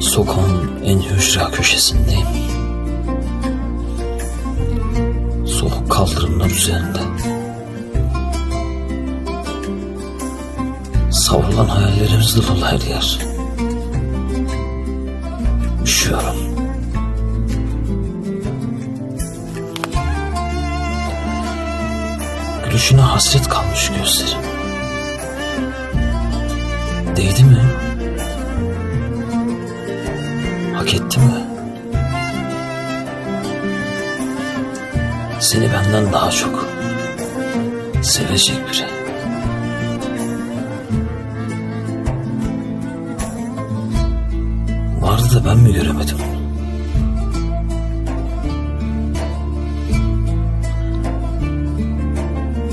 Sokağın en hücra köşesindeyim. Soğuk kaldırımlar üzerinde. Savrulan hayallerimizle dolu her yer. Üşüyorum. Gülüşüne hasret kalmış gözlerim. Değdi mi? Hak etti mi? Seni benden daha çok sevecek biri. Vardı da ben mi göremedim?